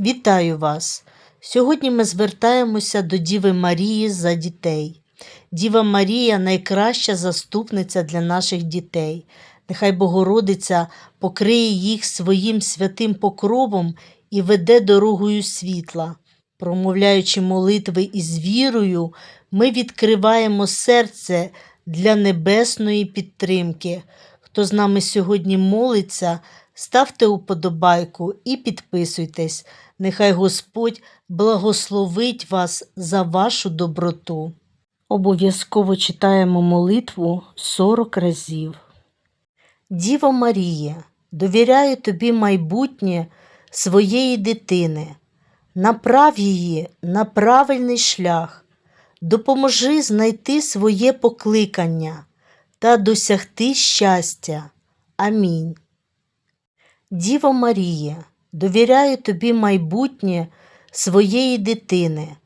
Вітаю вас! Сьогодні ми звертаємося до Діви Марії за дітей. Діва Марія найкраща заступниця для наших дітей. Нехай Богородиця покриє їх своїм святим покровом і веде дорогою світла. Промовляючи молитви із вірою, ми відкриваємо серце для небесної підтримки. Хто з нами сьогодні молиться, ставте уподобайку і підписуйтесь. Нехай Господь благословить вас за вашу доброту. Обов'язково читаємо молитву 40 разів. Діво Марія, довіряю тобі майбутнє своєї дитини. Направ її на правильний шлях, допоможи знайти своє покликання та досягти щастя. Амінь. Діво Марія, довіряю тобі майбутнє своєї дитини.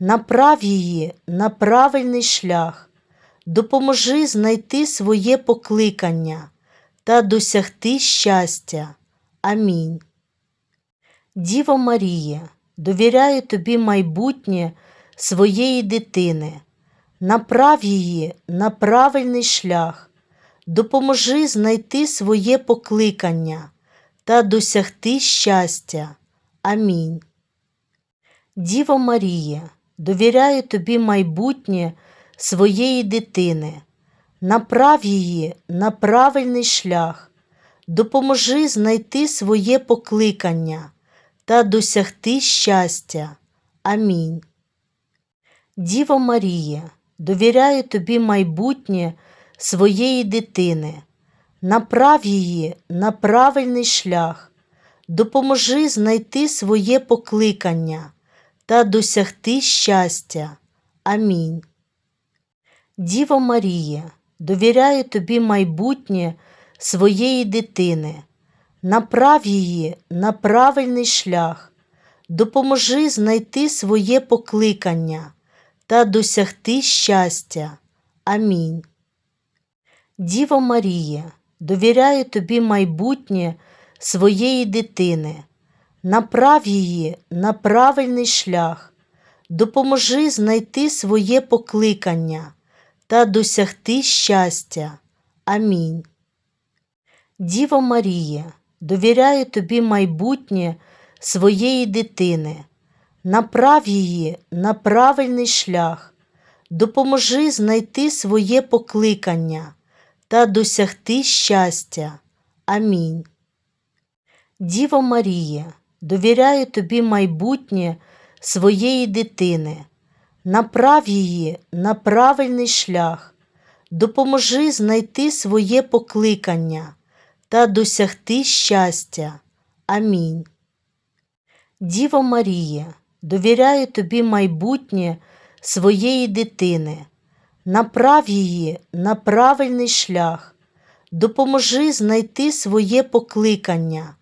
Направ її на правильний шлях, допоможи знайти своє покликання та досягти щастя. Амінь. Діво Марія, довіряю тобі майбутнє своєї дитини. Направ її на правильний шлях, допоможи знайти своє покликання та досягти щастя. Амінь. Діво Марія, довіряю тобі майбутнє своєї дитини. Направ її на правильний шлях, допоможи знайти своє покликання та досягти щастя. Амінь. Діво Марія, довіряю тобі майбутнє своєї дитини. Направ її на правильний шлях, допоможи знайти своє покликання та досягти щастя. Амінь. Діво Марія, довіряю тобі майбутнє своєї дитини. Направ її на правильний шлях, допоможи знайти своє покликання та досягти щастя. Амінь. Діво Марія, довіряю тобі майбутнє своєї дитини. Направ її на правильний шлях, допоможи знайти своє покликання та досягти щастя. Амінь. Діво Марія, довіряю тобі майбутнє своєї дитини. Направ її на правильний шлях, допоможи знайти своє покликання та досягти щастя. Амінь. Діво Марія, довіряю тобі майбутнє своєї дитини. Направ її на правильний шлях, допоможи знайти своє покликання та досягти щастя. Амінь. Діво Марія, довіряю тобі майбутнє своєї дитини. Направ її на правильний шлях, допоможи знайти своє покликання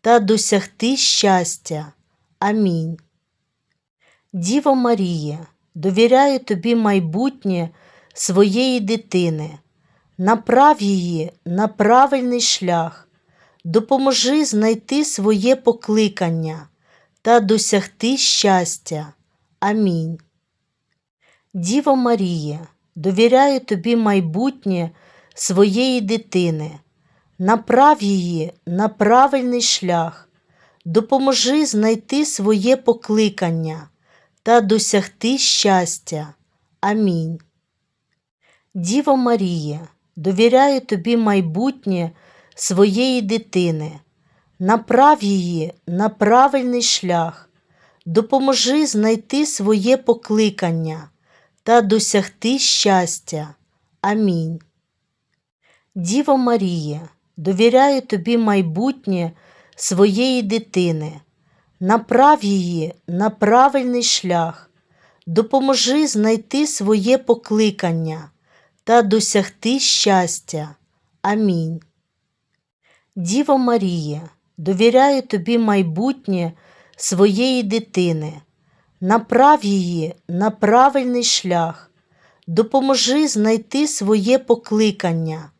та досягти щастя. Амінь. Діво Марія, довіряю тобі майбутнє своєї дитини. Направ її на правильний шлях, допоможи знайти своє покликання та досягти щастя. Амінь. Діво Марія, довіряю тобі майбутнє своєї дитини. Направ її на правильний шлях, допоможи знайти своє покликання та досягти щастя. Амінь. Діво Марія, довіряю тобі майбутнє своєї дитини. Направ її на правильний шлях, допоможи знайти своє покликання та досягти щастя. Амінь. Діво Марія, довіряю тобі майбутнє своєї дитини. Направ її на правильний шлях, допоможи знайти своє покликання та досягти щастя. Амінь. Діво Марія, довіряю тобі майбутнє своєї дитини. Направ її на правильний шлях, допоможи знайти своє покликання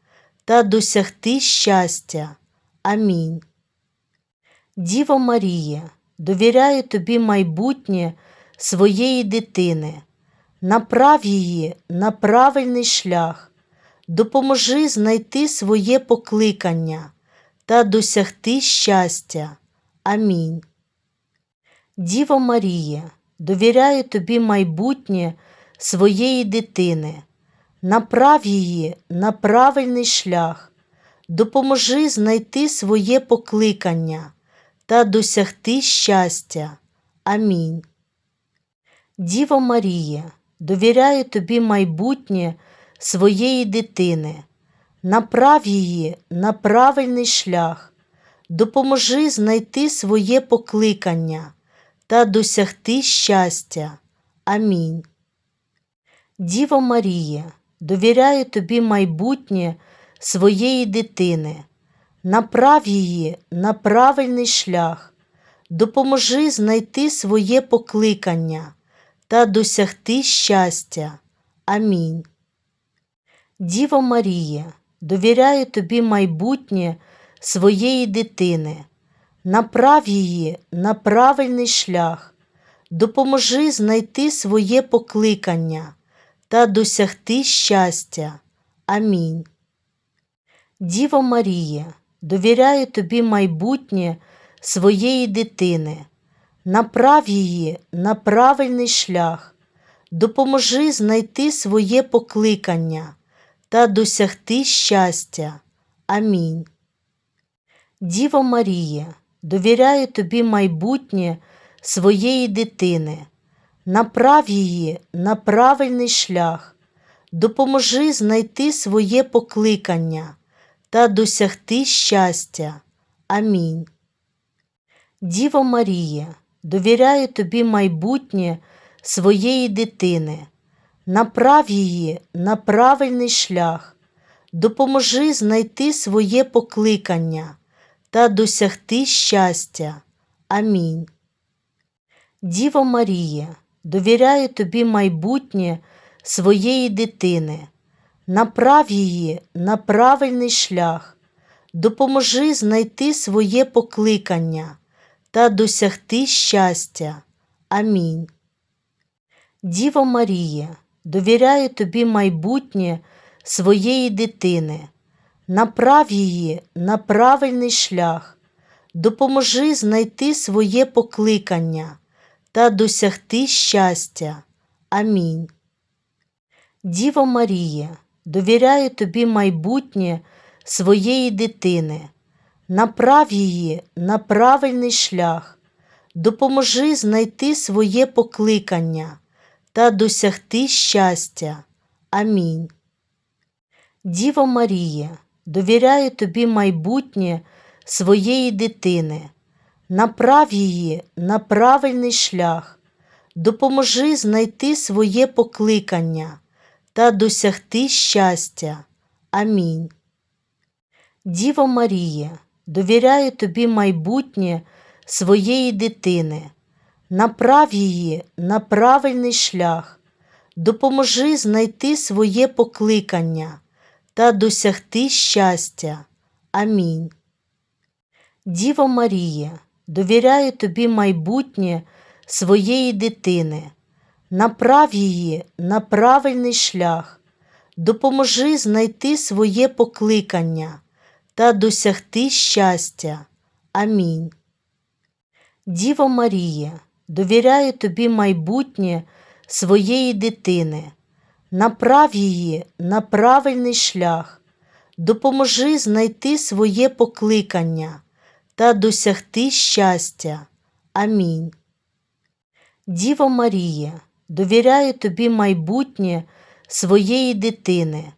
та досягти щастя. Амінь. Діво Марія, довіряю тобі майбутнє своєї дитини. Направ її на правильний шлях, допоможи знайти своє покликання та досягти щастя. Амінь. Діво Марія, довіряю тобі майбутнє своєї дитини. Направ її на правильний шлях, допоможи знайти своє покликання та досягти щастя. Амінь. Діво Марія, довіряю тобі майбутнє своєї дитини. Направ її на правильний шлях, допоможи знайти своє покликання та досягти щастя. Амінь. Діво Марія, довіряю тобі майбутнє своєї дитини. Направ її на правильний шлях, допоможи знайти своє покликання та досягти щастя. Амінь. Діво Марія, довіряю тобі майбутнє своєї дитини. Направ її на правильний шлях, допоможи знайти своє покликання та досягти щастя. Амінь. Діво Марія, довіряю тобі майбутнє своєї дитини. Направ її на правильний шлях, допоможи знайти своє покликання та досягти щастя. Амінь. Діво Марія, довіряю тобі майбутнє своєї дитини. Направ її на правильний шлях, допоможи знайти своє покликання та досягти щастя. Амінь. Діво Марія, довіряю тобі майбутнє своєї дитини. Направ її на правильний шлях, допоможи знайти своє покликання та досягти щастя. Амінь. Діво Марія, довіряю тобі майбутнє своєї дитини. Направ її на правильний шлях, допоможи знайти своє покликання та досягти щастя. Амінь. Діво Марія, довіряю тобі майбутнє своєї дитини. Направ її на правильний шлях, допоможи знайти своє покликання та досягти щастя. Амінь. Діво Марія, довіряю тобі майбутнє своєї дитини. Направ її на правильний шлях, допоможи знайти своє покликання та досягти щастя. Амінь. Діво Марія, довіряю тобі майбутнє своєї дитини. Направ її на правильний шлях, допоможи знайти своє покликання та досягти щастя. Амінь. Діво Марія, довіряю тобі майбутнє своєї дитини. Направ її на правильний шлях, допоможи знайти своє покликання та досягти щастя. Амінь. Діво Марія, довіряю тобі майбутнє своєї дитини. Направ її на правильний шлях, допоможи знайти своє покликання та досягти щастя. Амінь. Діво Марія, довіряю тобі майбутнє своєї дитини. Направ її на правильний шлях, допоможи знайти своє покликання та досягти щастя. Амінь. Діво Марія, довіряю тобі майбутнє своєї дитини.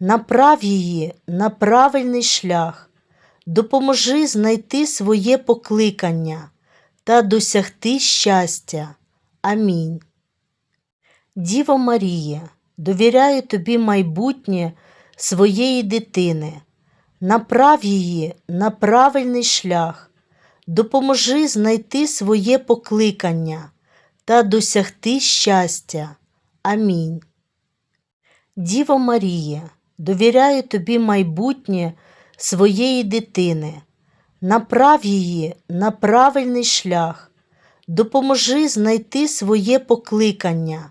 Направ її на правильний шлях, допоможи знайти своє покликання та досягти щастя. Амінь. Діво Марія, довіряю тобі майбутнє своєї дитини. Направ її на правильний шлях, допоможи знайти своє покликання та досягти щастя. Амінь. Діво Марія, довіряю тобі майбутнє своєї дитини. Направ її на правильний шлях, допоможи знайти своє покликання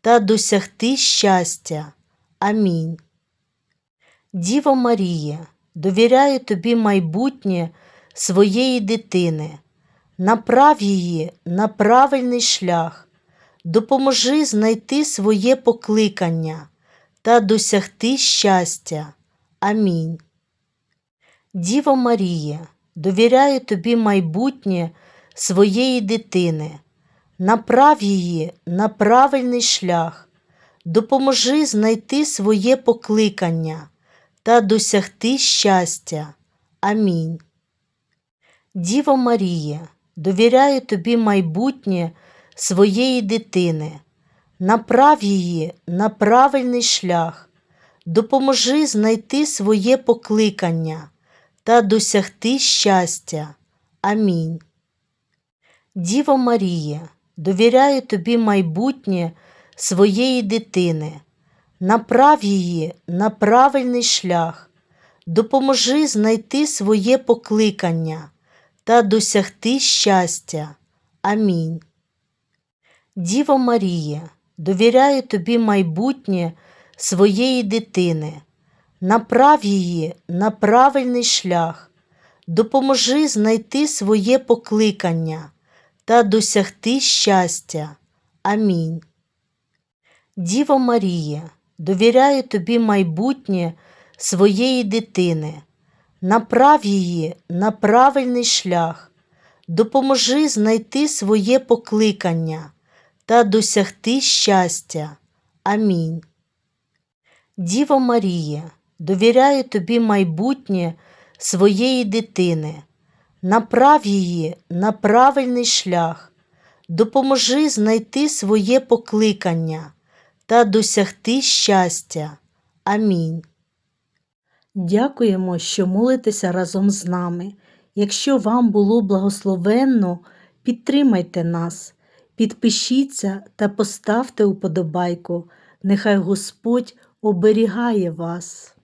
та досягти щастя. Амінь. Діво Марія, довіряю тобі майбутнє своєї дитини. Направ її на правильний шлях, допоможи знайти своє покликання та досягти щастя. Амінь. Діво Марія, довіряю тобі майбутнє своєї дитини. Направ її на правильний шлях, допоможи знайти своє покликання та досягти щастя. Амінь. Діво Марія, довіряю тобі майбутнє своєї дитини. Направ її на правильний шлях, допоможи знайти своє покликання та досягти щастя. Амінь. Діво Марія, довіряю тобі майбутнє своєї дитини. Направ її на правильний шлях, допоможи знайти своє покликання та досягти щастя. Амінь. Діво Марія, довіряю тобі майбутнє своєї дитини. Направ її на правильний шлях, допоможи знайти своє покликання та досягти щастя. Амінь. Діво Марія, довіряю тобі майбутнє своєї дитини. Направ її на правильний шлях, допоможи знайти своє покликання та досягти щастя. Амінь. Діво Марія, довіряю тобі майбутнє своєї дитини. Направ її на правильний шлях, допоможи знайти своє покликання та досягти щастя. Амінь. Дякуємо, що молитеся разом з нами. Якщо вам було благословенно, підтримайте нас, підпишіться та поставте уподобайку. Нехай Господь оберігає вас.